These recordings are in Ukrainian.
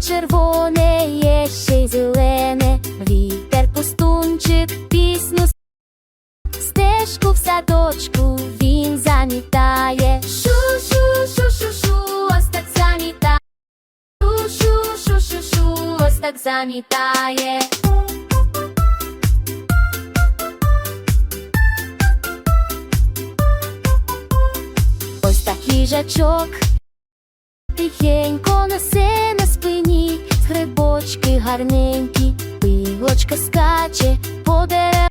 червоне, є ще й зелене, вітер пустунчик, пісню. Стежку в садочку він замітає. Шу-шу-шу-шу-шу, ось так замітає. Шу-шу-шу-шу-шу, ось так замітає. Ось так їжачок, тихенько грибочки гарненькі, пилочка скаче по дереву,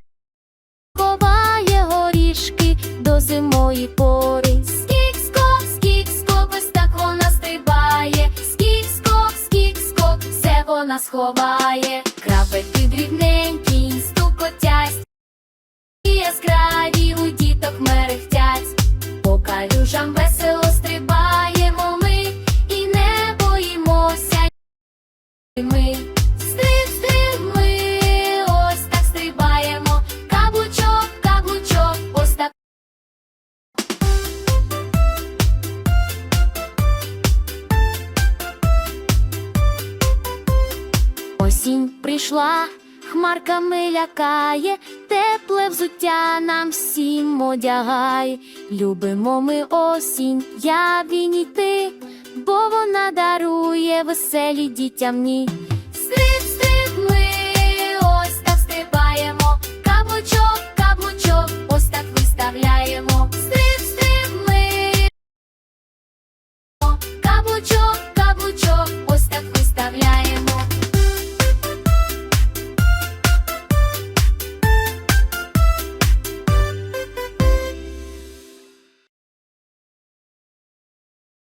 ховає горішки до зимої пори. Скік-скок, скік-скок, ось так вона стрибає. Скік-скок, скік-скок, все вона сховає. Крапельки дрібненькі, Ми ми ось так стрибаємо. Каблучок, каблучок, ось так. Осінь прийшла, хмарками лякає, тепле взуття нам всім одягає. Любимо ми осінь, я він і ти, бо вона дарує веселі дітям ні. Стрип, стрип, ми ось так стрибаємо, каблучок, каблучок, ось так виставляємо. Стрип, стрип, ми каблучок, каблучок.